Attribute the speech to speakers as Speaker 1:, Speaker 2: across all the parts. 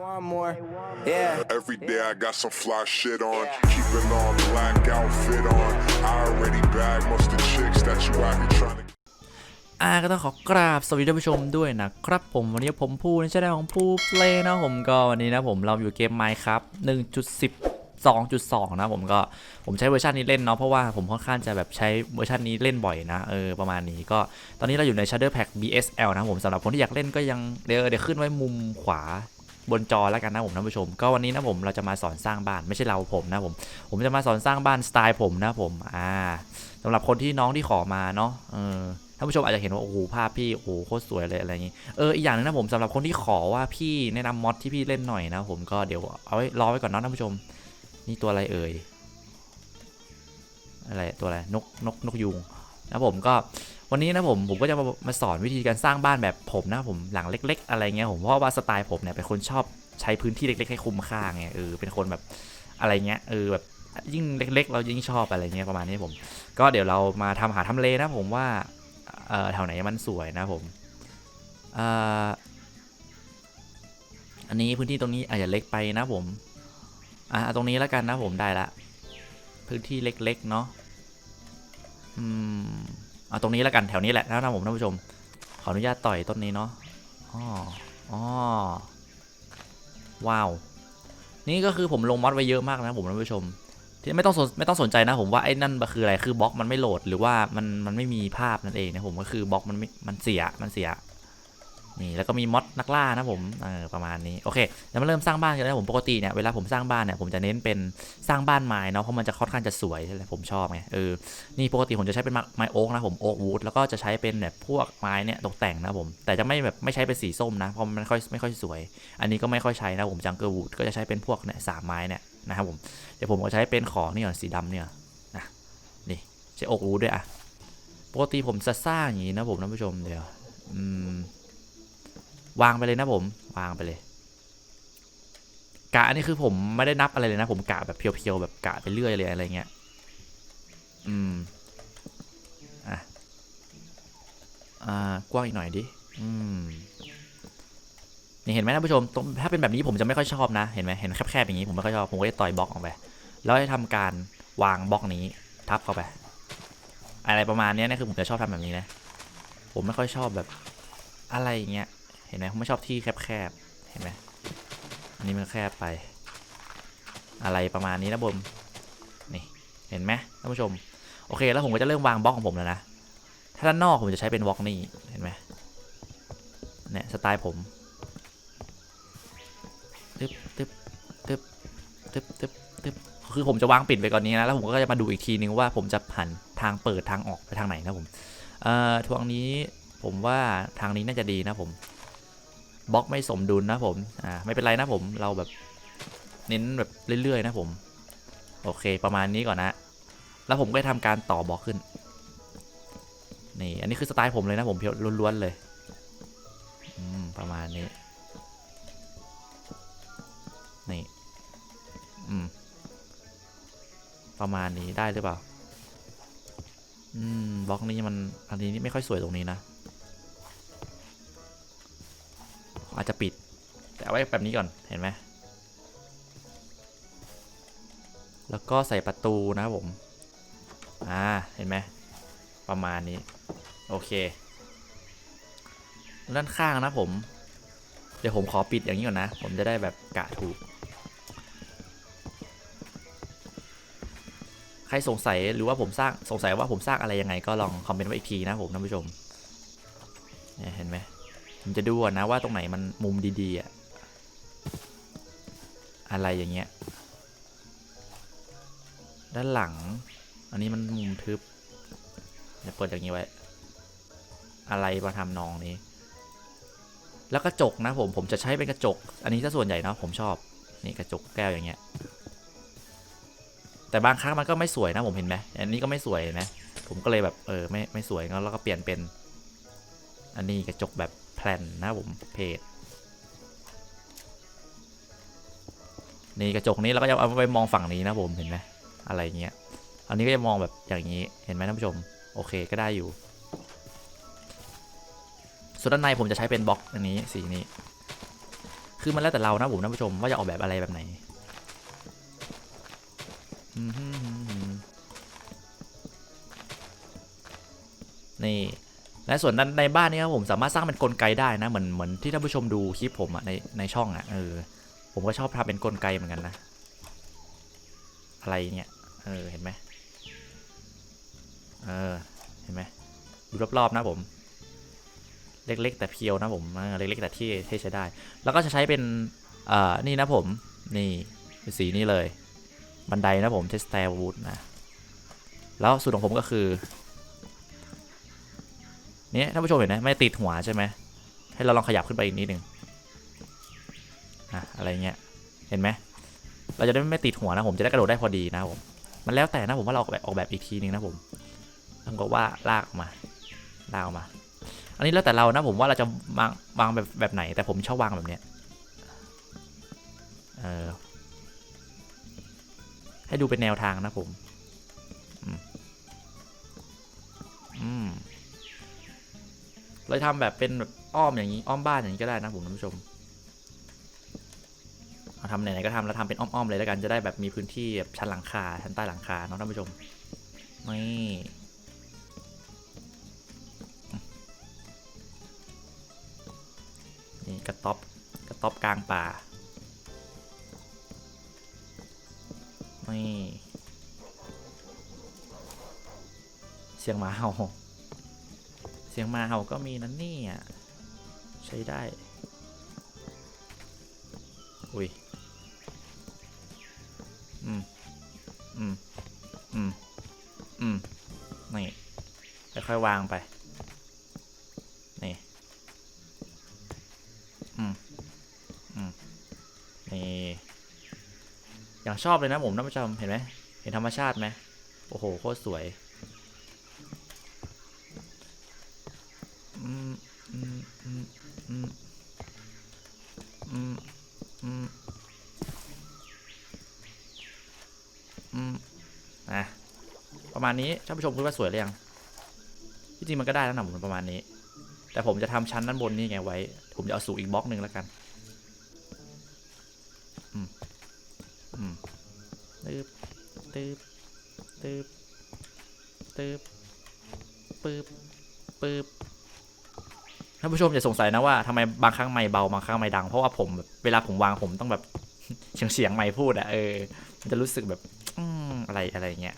Speaker 1: want more. Yeah.
Speaker 2: Every day I got some fly shit on. Keeping on black outfit on. I already bagged most of the chicks that you out here trying to
Speaker 3: อ่าก็ต้องขอกราบสวัสดีท่านผู้ชมด้วยนะครับผมวันนี้ผมพูดในช่องของผู้เพลย์นะผมก็วันนี้นะผมเราอยู่เกม Minecraft 1.10 2.2 นะผมก็ผมใช้เวอร์ชันนี้เล่นเนาะเพราะว่าผมค่อนข้างจะแบบใช้เวอร์ชันนี้เล่นบ่อยนะเออประมาณนี้ก็ตอนนี้เราอยู่ใน Shadow Pack BSL นะผมสำหรับคนที่อยากเล่นก็ยังเดี๋ยวเดี๋ยวขึ้นไว้มุมขวา บนจอแล้วกันนะผมท่านผู้ชม ก็วันนี้นะผมเราจะมาสอนสร้างบ้านไม่ใช่เราผมนะผม ผมจะมาสอนสร้างบ้านสไตล์ผมนะผมอ่าสำหรับคนที่น้องที่ขอมาเนาะเออท่านผู้ชมอาจจะเห็นว่าโอ้โหภาพพี่โอ้โหโคตรสวยเลยอะไรอย่างนี้เอออีกอย่างหนึงนะผมสำหรับคนที่ขอว่าพี่แนะนำมอดที่พี่เล่นหน่อยนะผมก็เดี๋ยวเอาไว้รอไว้ก่อนเนาะท่านผู้ชม นี่ตัวอะไรเอ่ยอะไรตัวอะไรนกนกนกยูงนะผมก็ วันนี้นะผมผมก็จะมามาสอนวิธีการสร้างบ้านแบบผมนะผมหลังเล็ก ๆ อะไรเงี้ยผมเพราะว่าสไตล์ผมเนี่ยเป็นคนชอบใช้พื้นที่เล็ก ๆ ให้คุ้มค่าไงเออเป็นคนแบบอะไรเงี้ยเออแบบยิ่งเล็ก ๆ เรายิ่งชอบอะไรเงี้ยประมาณนี้ผม ก็เดี๋ยวเรามาทำหาทำเลนะผมว่าเออแถวไหนมันสวยนะผมเอ่ออันนี้พื้นที่ตรงนี้อาจจะเล็กไปนะผมอะเอาตรงนี้แล้วกันนะผมได้ละพื้นที่เล็ก ๆ เนาะอืม เอาตรงนี้แล้วกันแถวนี้แหละนะผมท่านผู้ชม ขออนุญาตต่อยต้นนี้เนาะอ๋ออ๋อว้าว นี่ก็คือผมลงมอดไว้เยอะมากนะผมท่านผู้ชม ที่ไม่ต้องไม่ต้องสนใจนะผมว่าไอ้นั่นคืออะไรคือบล็อกมันไม่โหลดหรือว่ามันมันไม่มีภาพนั่นเองนะผมก็คือบล็อกมันมันเสียมันเสีย นี่แล้วก็มีมอดนักล่านะผมเออประมาณนี้โอเคเดี๋ยวมาเริ่มสร้างบ้านกันนะผมปกติเนี่ยเวลาผมสร้างบ้านเนี่ยผมจะเน้นเป็นสร้างบ้านไม้เนาะเพราะมันจะค่อนข้างจะสวยใช่ไหมผมชอบไงเออนี่ปกติผมจะใช้เป็นไม้โอ๊กนะผมโอ๊กวูดแล้วก็จะใช้เป็นแบบพวกไม้เนี่ยตกแต่งนะผมแต่จะไม่แบบไม่ใช้เป็นสีส้มนะเพราะมันไม่ค่อยไม่ค่อยสวย อันนี้ก็ไม่ค่อยใช้นะผมจังเกอร์วูดก็จะใช้เป็นพวกเนี่ยสามไม้เนี่ยนะครับผมเดี๋ยวผมก็ใช้เป็นของนี่ก่อนสีดำเนี่ยนะนี่ใช้โอ๊กรูด้วยอะปกติผมจะสร้างอย่างนี้นะผมท่านผู้ชมเดี๋ยวอืม วางไปเลยนะผม วางไปเลย กะอันนี้คือผมไม่ได้นับอะไรเลยนะ ผมกะแบบเพียวๆแบบกะไปเรื่อยเลยอะไรเงี้ย อืม อะ อ่า กว้างอีกหน่อยดิ อืม นี่เห็นไหมท่านผู้ชมตรงถ้าเป็นแบบนี้ผมจะไม่ค่อยชอบนะ เห็นไหมเห็นแคบๆอย่างนี้ผมไม่ค่อยชอบ ผมก็จะต่อยบล็อกออกไป แล้วให้ทำการวางบล็อกนี้ทับเข้าไป อะไรประมาณนี้นะคือผมจะชอบทำแบบนี้นะ ผมไม่ค่อยชอบแบบอะไรอย่างเงี้ย เห็นไหมผมไม่ชอบที่แคบๆ เห็นไหมอันนี้มันแคบไป อะไรประมาณนี้นะบมนี่เห็นไหมท่านผู้ชม โอเค แล้วผมก็จะเริ่มวางบล็อกของผมแล้วนะ ถ้าด้านนอกผมจะใช้เป็นบล็อกนี่เห็นไหมเนี่ยสไตล์ผมตึ๊บตึ๊บตึ๊บตึ๊บตึ๊บตึ๊บคือผมจะวางปิดไปก่อนนี้นะ แล้วผมก็จะมาดูอีกทีนึงว่าผมจะหันทางเปิดทางออกไปทางไหนนะผม เอ่อทวงนี้ผมว่าทางนี้น่าจะดีนะผม บล็อกไม่สมดุลนะผม อ่า ไม่เป็นไรนะผม เราแบบเน้นแบบเรื่อยๆนะผม โอเค ประมาณนี้ก่อนนะ แล้วผมก็จะทำการต่อบล็อกขึ้น นี่ อันนี้คือสไตล์ผมเลยนะผมเพียวล้วนๆเลยอืมประมาณนี้ นี่ อืม ประมาณนี้ได้หรือเปล่า อืม บล็อกนี้มัน อันนี้นี่ไม่ค่อยสวยตรงนี้นะ อาจจะปิด แต่เอาไว้แบบนี้ก่อนเห็นไหมแล้วก็ใส่ประตูนะผม อ่า เห็นไหม ประมาณนี้ โอเค ด้านข้างนะผม เดี๋ยวผมขอปิดอย่างนี้ก่อนนะ ผมจะได้แบบกะถูก ใครสงสัยหรือว่าผมสร้างสงสัยว่าผมสร้างอะไรยังไงก็ลองคอมเมนต์ไว้อีกทีนะผมท่านผู้ชม เห็นไหม ผมจะดูนะว่าตรงไหนมันมุมดีๆอะอะไรอย่างเงี้ย ด้านหลัง อันนี้มันมุมทึบเดี๋ยวเปิดอย่างนี้ไว้ อะไรมาทำนองนี้ แล้วกระจกนะผม ผมจะใช้เป็นกระจก อันนี้ถ้าส่วนใหญ่เนาะผมชอบ นี่กระจกแก้วอย่างเงี้ย แต่บางครั้งมันก็ไม่สวยนะผมเห็นไหม อันนี้ก็ไม่สวยนะผมก็เลยแบบเออไม่ไม่สวยงั้นเราก็เปลี่ยนเป็น อันนี้กระจกแบบ แผ่นนะผมเพจนี่กระจกนี้เราก็จะเอาไปมองฝั่งนี้นะผมเห็นไหมอะไรเงี้ยอันนี้ก็จะมองแบบอย่างนี้เห็นไหมท่านผู้ชมโอเคก็ได้อยู่ ส่วนด้านในผมจะใช้เป็นบล็อกอันนี้สีนี้ คือมันแล้วแต่เรานะผมท่านผู้ชมว่าจะออกแบบอะไรแบบไหนนี่ และส่วนด้นในบ้านนี้ครับผมสามารถสร้างเป็นกลไกได้นะเหมือนเหมือนที่ท่านผู้ชมดูคลิปผมอะในในช่องอะเออผมก็ชอบทำเป็นกลไกเหมือนกันนะ อะไรเนี่ยเออเห็นไหมเออเห็นไหมดูรอบๆนะผม เล็กๆ แต่เพียวนะผมเล็กๆแต่ที่ที่ใช้ได้ แล้วก็จะใช้เป็นเอ่อนี่นะผมนี่สีนี้เลย บันไดนะผมเทสเตอร์วูดนะแล้วสูตรของผมก็คือ เนี่ยท่านผู้ชมเห็นไหมไม่ติดหัวใช่ไหมให้เราลองขยับขึ้นไปอีกนิดหนึ่งอะอะไรเงี้ยเห็นไหมเราจะได้ไม่ติดหัวนะผมจะได้กระโดดได้พอดีนะผมมันแล้วแต่นะผมว่าเราออกแบบออกแบบอีกทีนึงนะผมต้องบอกว่าลากมาลากมา อันนี้แล้วแต่เรานะผมว่าเราจะวางวางแบบแบบไหน แต่ผมชอบวางแบบเนี้ยเออให้ดูเป็นแนวทางนะผม เราทำแบบเป็นแบบอ้อมอย่างนี้อ้อมบ้านอย่างนี้ก็ได้นะผมท่านผู้ชมเอาทำไหนๆก็ทำแล้วทำเป็นอ้อมๆเลยแล้วกันจะได้แบบมีพื้นที่แบบชั้นหลังคาชั้นใต้หลังคาเนาะท่านผู้ชมนี่นี่กระต๊อบกระต๊อบกลางป่านี่เสียงหมาเห่า สียงมาเห่าก็มีนั่นนี่อะใช้ได้ อุ้ย อืม อืม อืม อืม นี่ค่อยๆวางไป นี่ อืม อืม นี่ อย่างชอบเลยนะผมท่านผู้ชมเห็นไหม เห็นธรรมชาติไหม โอ้โห โคตรสวย อืม อืม อืม อืม อืม อืม อืมอะประมาณ นี้ท่านผู้ชมคิดว่าสวยหรือยังที่จริงมันก็ได้แล้วนะผมประมาณนี้ แต่ผมจะทำชั้นด้านบนนี่ไงไว้ ผมจะเอาสูงอีกบล็อกหนึ่งแล้วกันอืมอืมตึ๊บตึ๊บตึ๊บตึ๊บปึ๊บปึ๊บท่านผู้ชมจะสงสัยนะว่าทำไมบางครั้งไม่เบาบางครั้งไม่ดัง เพราะว่าผมแบบเวลาผมวางผมต้องแบบเสียงเสียงไม่พูดอะเออมันจะรู้สึกแบบอืมอะไรอะไรเงี้ย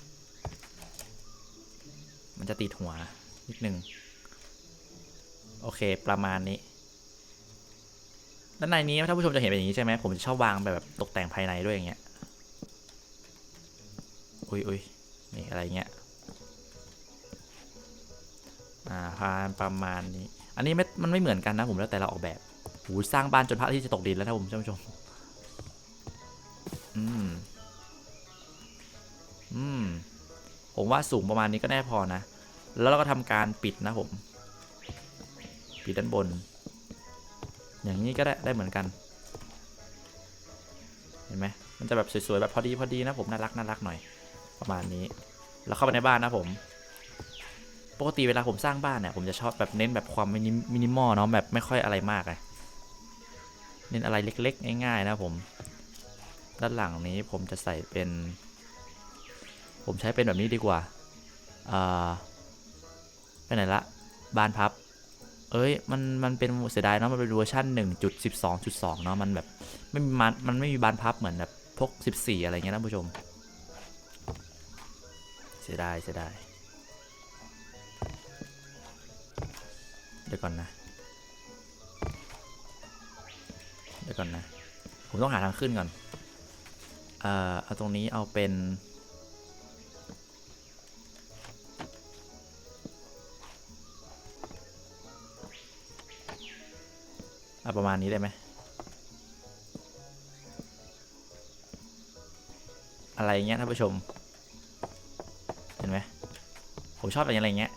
Speaker 3: มันจะติดหัวนิดนึง โอเค ประมาณนี้ ด้านในนี้ท่าผู้ชมจะเห็นเป็นอย่างนี้ใช่ไหมผมจะชอบวางแบบตกแต่งภายในด้วยอย่างเงี้ย อุ้ยอุ้ยนี่อะไรเงี้ย อ่าพานประมาณนี้ อันนี้ไม่มันไม่เหมือนกันนะผมแล้วแต่เราออกแบบหูสร้างบ้านจนพระอาที่จะตกดินแล้วนะผมท่านผู้ชม อืม อืม ผมว่าสูงประมาณนี้ก็แน่พอนะ แล้วเราก็ทำการปิดนะผม ปิดด้านบน อย่างนี้ก็ได้ได้เหมือนกัน เห็นไหมมันจะแบบสวยๆแบบพอดีพอดีนะผมน่ารักน่ารักหน่อย ประมาณนี้ แล้วเข้าไปในบ้านนะผม ปกติเวลาผมสร้างบ้านเนี่ยผมจะชอบแบบเน้นแบบความมินิมอลเนาะแบบไม่ค่อยอะไรมากเลยเน้นอะไรเล็กๆ ง่าย ๆ นะผม ด้านหลังนี้ผมจะใส่เป็น ผมใช้เป็นแบบนี้ดีกว่าอ่า ไปไหนละบานพับ เอ้ยมันมันเป็นเสียดายเนาะมันเป็นเวอร์ชัน1.12.2 เนาะมันแบบไม่มีมันมันไม่มีบานพับเหมือนแบบพวก 14 อะไรเงี้ยนะผู้ชม เสียดายเสียดายเดี๋ยวก่อนนะเดี๋ยวก่อนนะ ผมต้องหาทางขึ้นก่อน เอ่อเอาตรงนี้เอาเป็น เอาประมาณนี้ได้ไหมอะไรเงี้ยท่านผู้ชม เห็นไหมผมชอบอะไรอย่างเงี้ย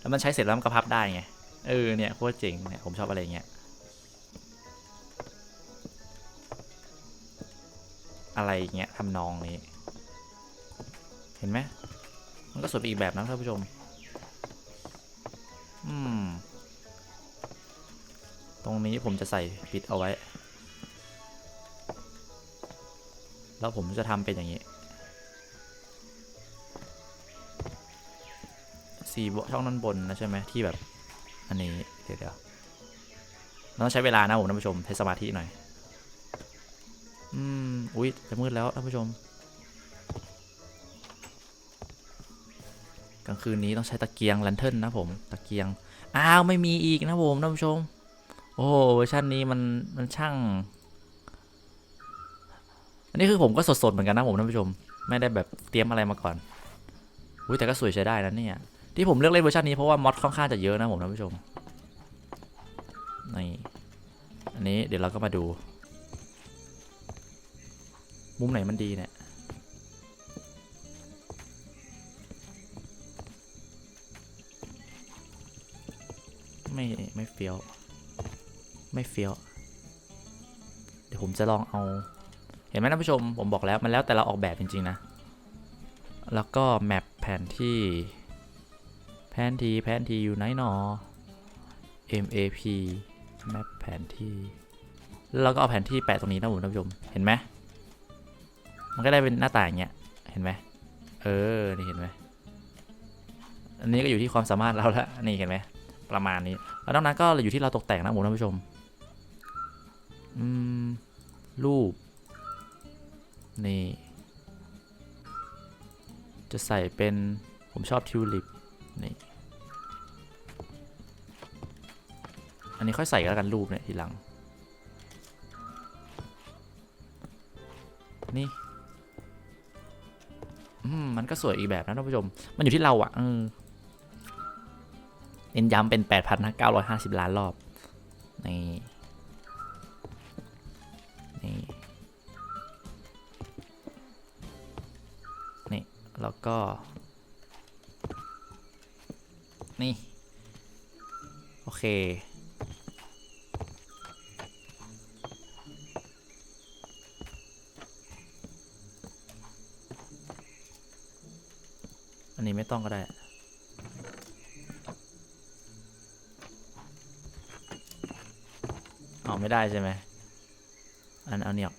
Speaker 3: แล้วมันใช้เสร็จแล้วมันก็พับได้ไง เออเนี่ยโคตรเจ๋งเนี่ยผมชอบอะไรเงี้ย อะไรเงี้ยทำนองนี้ เห็นไหมมันก็สวยไปอีกแบบนะท่านผู้ชม อืม รงนี้ผมจะใส่ปิดเอาไว้ แล้วผมจะทำเป็นอย่างนี้สี่ช่องด้านบนนะใช่ไหมที่แบบ อันนี้เดี๋ยวเดี๋ยวต้องใช้เวลานะผมท่านผู้ชมใช้สมาธิหน่อย อืม อุ้ยจะมืดแล้วท่านผู้ชม กลางคืนนี้ต้องใช้ตะเกียงแลนเทิร์นนะผม ตะเกียง อ้าว ไม่มีอีกนะผมท่านผู้ชม โอ้เวอร์ชันนี้มันมันช่าง อันนี้คือผมก็สดๆเหมือนกันนะผมท่านผู้ชม ไม่ได้แบบเตรียมอะไรมาก่อนอุ้ยแต่ก็สวยใช้ได้นะเนี่ย ที่ผมเลือกเล่นเวอร์ชันนี้เพราะว่ามอดค่อนข้างจะเยอะนะผมท่านผู้ชมนี่อันนี้เดี๋ยวเราก็มาดู มุมไหนมันดีเนี่ยไม่ไม่เฟี้ยว ไม่เฟี้ยว เดี๋ยวผมจะลองเอา เห็นไหมท่านผู้ชม ผมบอกแล้วมันแล้วแต่เราออกแบบจริง ๆ นะ แล้วก็แมปแผนที่ แผนที่แผนที่อยู่ไหนหนอ map แมปแผนที่ แล้วเราก็เอาแผนที่แปะตรงนี้นะผมท่านผู้ชม เห็นไหม มันก็ได้เป็นหน้าต่างอย่างเงี้ย เห็นไหม เออ นี่เห็นไหม อันนี้ก็อยู่ที่ความสามารถเราละ นี่เห็นไหม ประมาณนี้ แล้วนอกนั้นก็อยู่ที่เราตกแต่งนะผมท่านผู้ชม อืม รูป นี่ จะใส่เป็นผมชอบทิวลิป นี่ อันนี้ค่อยใส่กันแล้วกันรูปเนี่ยทีหลัง นี่มมันก็สวยอีกแบบนะท่านผู้ชม มันอยู่ที่เราอะ่ะเออเน้นย้ำเป็น 8,950 ล้านรอบ นี่ แล้วก็ นี่ โอเค อันนี้ไม่ต้องก็ได้เอาไม่ได้ใช่ไหมอันเอาเนี่ย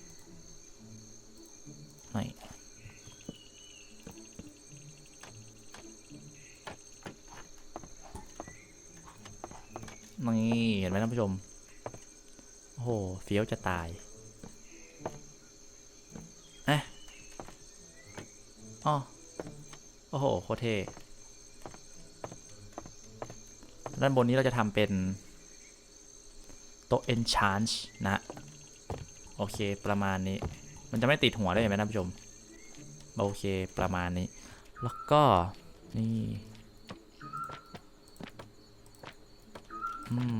Speaker 3: ไม่นี่เห็นไหมท่านผู้ชม โอ้โหเฟี้ ยวจะตายเอ๊ะอ๋อโอ้โห โคตรเท่ด้านบนนี้เราจะทำเป็นโต๊ะ enchant นะ โอเค ประมาณนี้ มันจะไม่ติดหัวได้ไหมท่านผู้ชม โอเค ประมาณนี้ แล้วก็ นี่ อืม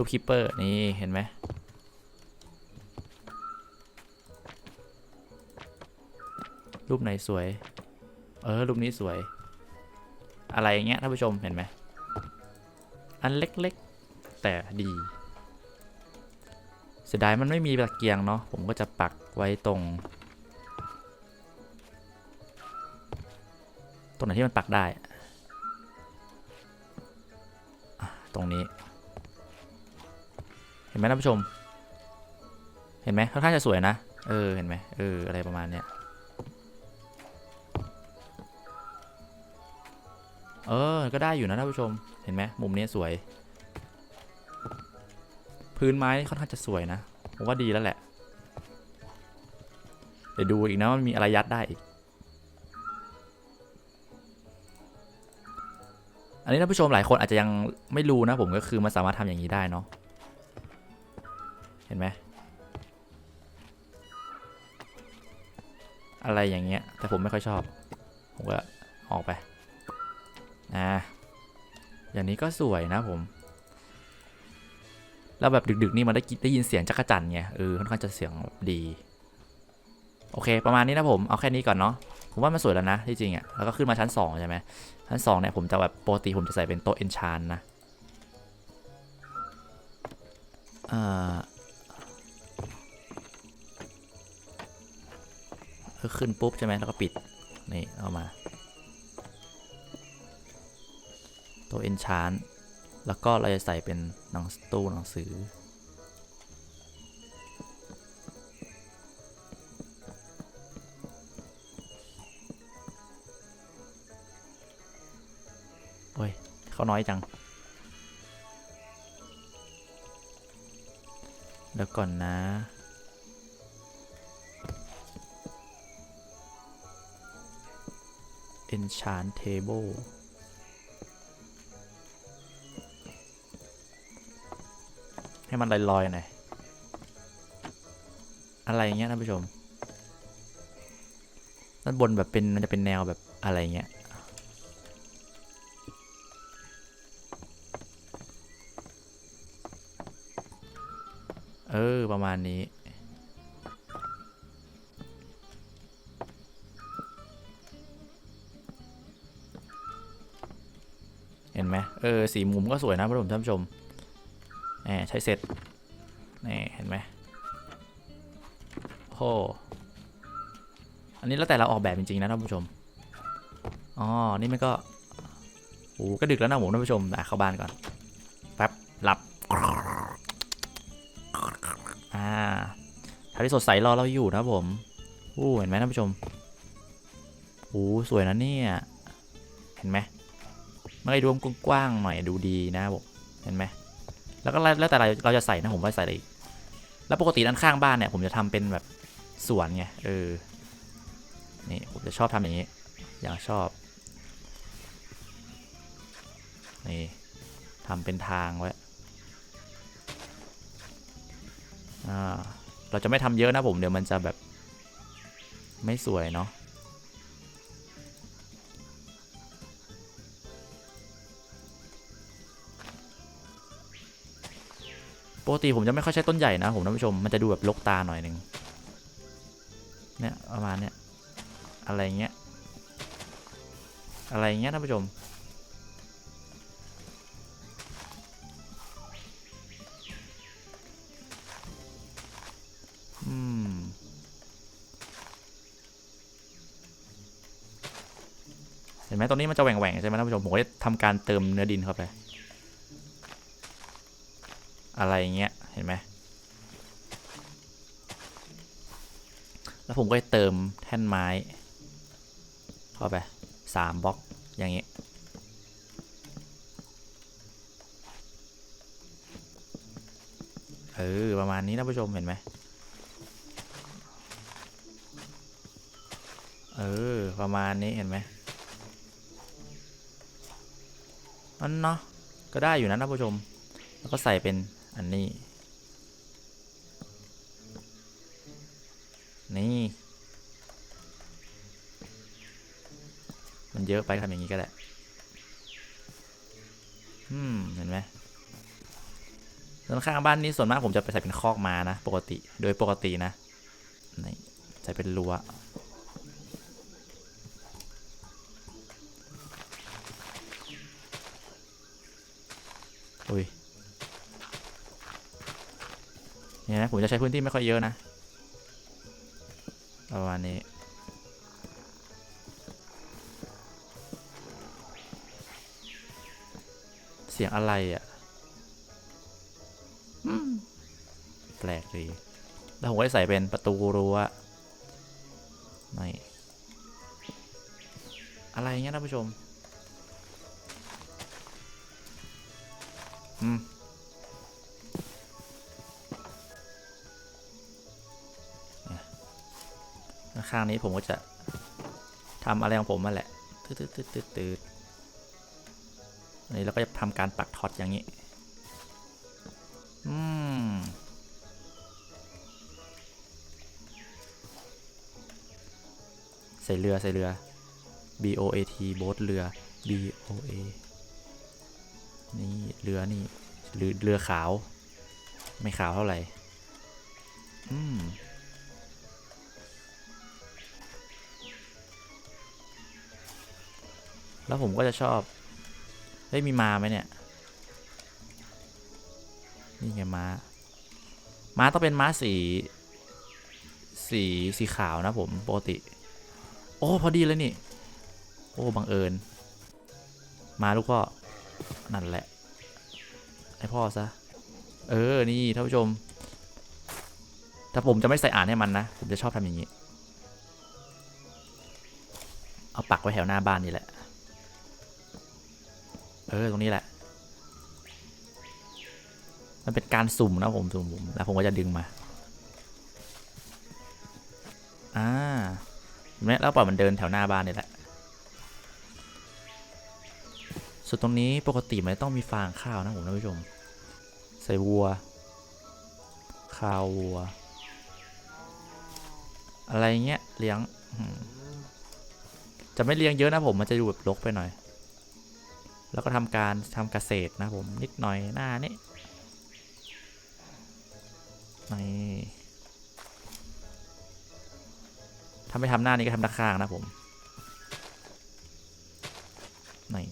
Speaker 3: ลูกคิปเปอร์นี่เห็นไหมรูปไหนสวย เออ รูปนี้สวย อะไรอย่างเงี้ยท่านผู้ชมเห็นไหม อันเล็กๆ แต่ดี เสียดายมันไม่มีตะเกียงเนาะ ผมก็จะปักไว้ตรง ตรงไหนที่มันปักได้ ตรงนี้ นไหมท่านผู้ชม เห็นไหมค่อนข้างจะสวยนะ เออ เห็นไหมเออ อะไรประมาณเนี้ย เออ ก็ได้อยู่นะท่านผู้ชม เห็นไหมมุมนี้สวย พื้นไม้ค่อนข้างจะสวยนะ ผมว่าดีแล้วแหละ เดี๋ยวดูอีกนะมันมีอะไรยัดได้อีก อันนี้ท่านผู้ชมหลายคนอาจจะยังไม่รู้นะผมก็คือมันสามารถทำอย่างนี้ได้เนาะ นไหมอะไรอย่างเงี้ย แต่ผมไม่ค่อยชอบ ผมก็ออกไปอ่าอย่างนี้ก็สวยนะผม แล้วแบบดึกๆนี่มันได้ได้ยินเสียงจักรจันไงเออค่อนข้างจะเสียงดี โอเค ประมาณนี้นะผมเอาแค่นี้ก่อนเนาะผมว่ามันสวยแล้วนะที่จริงอะ่ะแล้วก็ขึ้นมาชั้น2ใช่ไหมชั้น2เนี่ยผมจะแบบปกติผมจะใส่เป็นโต๊ะเอนชานนะอ่า ก็ขึ้นปุ๊บใช่ไหมแล้วก็ปิด นี่ เอามา ตัวเอนชานแล้วก็เราจะใส่เป็นหนังตู้หนังสือ โอ้ย เขาน้อยจัง แล้วก่อนนะ enchant table ให้มันลอยๆหน่อย อะไรอย่างเงี้ยท่านผู้ชม ด้านบนแบบเป็นมันจะเป็นแนวแบบอะไรเงี้ย เออ ประมาณนี้ ออสีมุมก็สวยนะท่านผู้ชมแหมใช้เสร็จนี่เห็นไหมโอ้อันนี้แล้วแต่เราออกแบบจริงๆนะท่านผู้ชมอ๋อนี่มันก็โอ้ก็ดึกแล้วนะผมท่านผู้ชมอะเข้าบ้านก่อนแป๊บหลับอ่าทาที่สดใสรอเราอยู่นะผมอู้เห็นไหมท่านผู้ชมโอ้สวยนะเนี่ยเห็นไหม ไม่ได้รวมกว้างๆหน่อยดูดีนะบผมเห็นไหมแล้วก็แล้วแต่เราเราจะใส่นะผมว่าใส่อะไรอีกแล้วปกติด้านข้างบ้านเนี่ยผมจะทำเป็นแบบสวนไงเออนี่ผมจะชอบทำอย่างนี้ อย่างชอบนี่ทำเป็นทางไว้อ่าเราจะไม่ทำเยอะนะผมเดี๋ยวมันจะแบบไม่สวยเนาะ ปกติผมจะไม่ค่อยใช้ต้นใหญ่นะผมท่านผู้ชมมันจะดูแบบลกตาหน่อยหนึ่งเนี่ยประมาณเนี้ยอะไรเงี้ยอะไรเงี้ยท่านผู้ชมอืมเห็นไหมตรงนี้มันจะแหว่งๆใช่ไหมท่านผู้ชมผมก็จะทำการเติมเนื้อดินเข้าไป อะไรเงี้ย เห็นไหม แล้วผมก็จะเติมแท่นไม้ เข้าไปสามบล็อกอย่างเงี้ยเออ ประมาณนี้นะผู้ชมเห็นไหมเออ ประมาณนี้เห็นไหมมันเนาะก็ได้อยู่นะท่านผู้ชม แล้วก็ใส่เป็น อันนี้ นี่ มันเยอะไปทำอย่างนี้ก็ได้อืมเห็นไหมส่วนข้างบ้านนี้ส่วนมากผมจะไปใส่เป็นคอกมานะ ปกติ โดยปกตินะ นี่ใส่เป็นรั้ว อุ้ย เนี่ยนะผมจะใช้พื้นที่ไม่ค่อยเยอะนะประมาณนี้เสียงอะไรอะ่ะอืมแปลกดีแล้วผมก็จะใส่เป็นประตูรั้วนี่อะไรเงี้ยท่านผู้ชม อืม ข้างนี้ผมก็จะทำอะไรของผมมาแหละตืดตืดตืดตืดตืดอันนี้เราก็จะทำการปักท็อตอย่างนี้ อืมใส่เรือใส่เรือ B O A T โบ๊ทเรือ B O A นี่เรือนี่เรือเรือขาว ไม่ขาวเท่าไหร่ อืม แล้วผมก็จะชอบ เฮ้ย มีมาไหมเนี่ย นี่ไงม้า ม้าต้องเป็นม้าสี สีสีขาวนะผมปกติ โอ้ พอดีเลยนี่ โอ้ บังเอิญ มาลูกพ่อ นั่นแหละ ให้พ่อซะ เออ นี่ท่านผู้ชมถ้าผมจะไม่ใส่อ่านให้มันนะ ผมจะชอบทำอย่างนี้ เอาปักไว้แถวหน้าบ้านนี่แหละ เออ ตรงนี้แหละ มันเป็นการสุ่มนะผมสุ่มผมแล้วผมก็จะดึงมา อ่าเนไหมแล้วปล่อยมันเดินแถวหน้าบ้านนี่แหละ ส่วนตรงนี้ปกติมันต้องมีฟางข้าวนะผมท่านผู้ชม ใส่วัว ข้าววัว อะไรเงี้ยเลี้ยงจะไม่เลี้ยงเยอะนะผมมันจะดูแบบรกไปหน่อย แล้วก็ทำการทำเกษตรนะผมนิดหน่อยหน้านี้นี่ถ้าไม่ทำหน้านี้ก็ทำด้านข้างนะผมนี่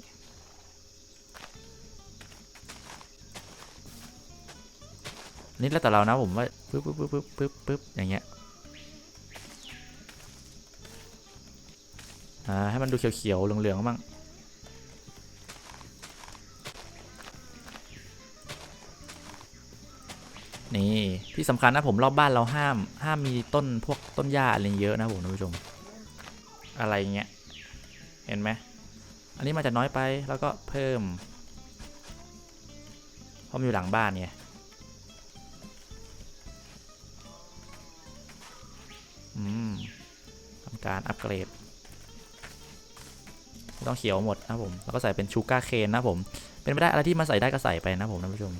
Speaker 3: นี่แล้วแต่เรานะผมว่าปึ๊บปึ๊บปึ๊บปึ๊บปึ๊บปึ๊บอย่างเงี้ยอ่าให้มันดูเขียวๆเหลืองๆบ้าง นี่ที่สำคัญนะผมรอบบ้านเราห้าม ห้ามมีต้นพวกต้นหญ้าอะไรเยอะนะผมท่านผู้ชม อะไรเงี้ยเห็นไหมอันนี้มันจะน้อยไปแล้วก็เพิ่มเพราะมันอยู่หลังบ้านไงอืมทำการอัปเกรดต้องเขียวหมดนะผม แล้วก็ใส่เป็นชูการ์เคนนะผม เป็นไปได้อะไรที่มาใส่ได้ก็ใส่ไปนะผมท่านผู้ชม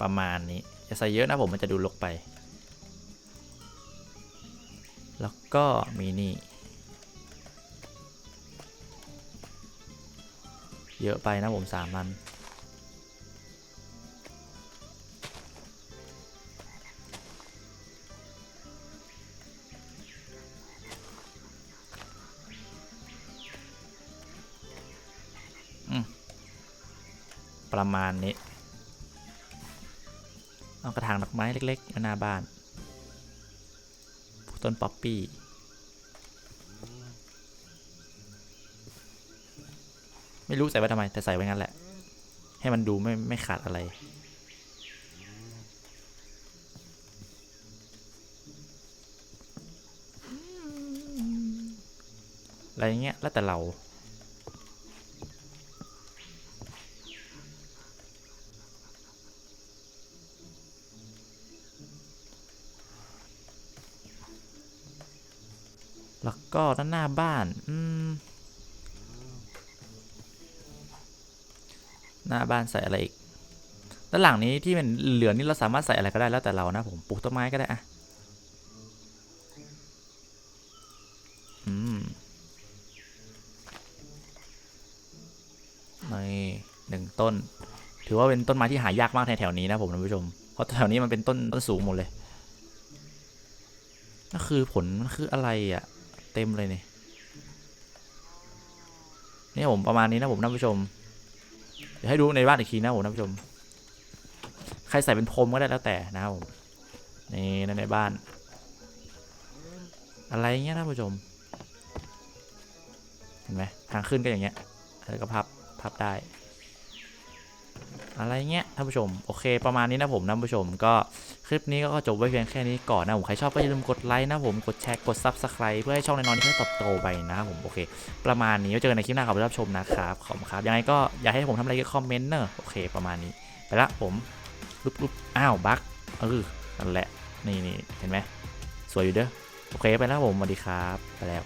Speaker 3: ประมาณนี้ อย่าใส่เยอะนะผมมันจะดูลกไป แล้วก็มีนี่ เยอะไปนะผมสามอัน ประมาณนี้เอากระถางดอกไม้เล็กๆไว้หน้าบ้าน ต้นป๊อปปี้ ไม่รู้ใส่ไว้ทำไม แต่ใส่ไว้งั้นแหละ ให้มันดูไม่ไม่ขาดอะไร อะไรเงี้ย แล้วแต่เรา ก็ด้านหน้าบ้าน อืม หน้าบ้านใส่อะไรอีก ด้านหลังนี้ที่เป็นเหลือนี่เราสามารถใส่อะไรก็ได้แล้วแต่เรานะผมปลูกต้นไม้ก็ได้อะอืมนี่หนึ่งต้น ถือว่าเป็นต้นไม้ที่หายากมากในแถวนี้นะผมท่านผู้ชม เพราะแถวนี้มันเป็นต้นต้นสูงหมดเลยนั่นคือผลมันคืออะไรอะ เต็มเลยนี่นี่ผมประมาณนี้นะผมท่านผู้ชม เดี๋ยวให้ดูในบ้านอีกทีนะผมท่านผู้ชม ใครใส่เป็นพรมก็ได้แล้วแต่นะครับผมนี่ในในบ้าน อะไรเงี้ยท่านผู้ชม เห็นไหมทางขึ้นก็อย่างเงี้ยแล้วก็พับพับได้ อะไรเงี้ยท่านผู้ชมโอเคประมาณนี้นะผมท่านผู้ชม ก็คลิปนี้ก็จบไว้เพียงแค่นี้ก่อนนะผมใครชอบก็อย่าลืมกดไลค์นะผมกดแชร์กด Subscribe เพื่อให้ช่องในนอนนี้ได้เติบโตไปนะผมโอเค ประมาณนี้ไว้เจอกันในคลิปหน้าขอบคุณรับชมนะครับขอบคุณครับยังไงก็อยากให้ผมทำอะไรก็คอมเมนต์เนอะโอเคประมาณนี้ ไปละผมลุบลุบอ้าวบั๊กเออนั่นแหละนี่นี่เห็นไหมสวยอยู่เด้อโอเคไปแล้วผมสวัสดีครับไปแล้ว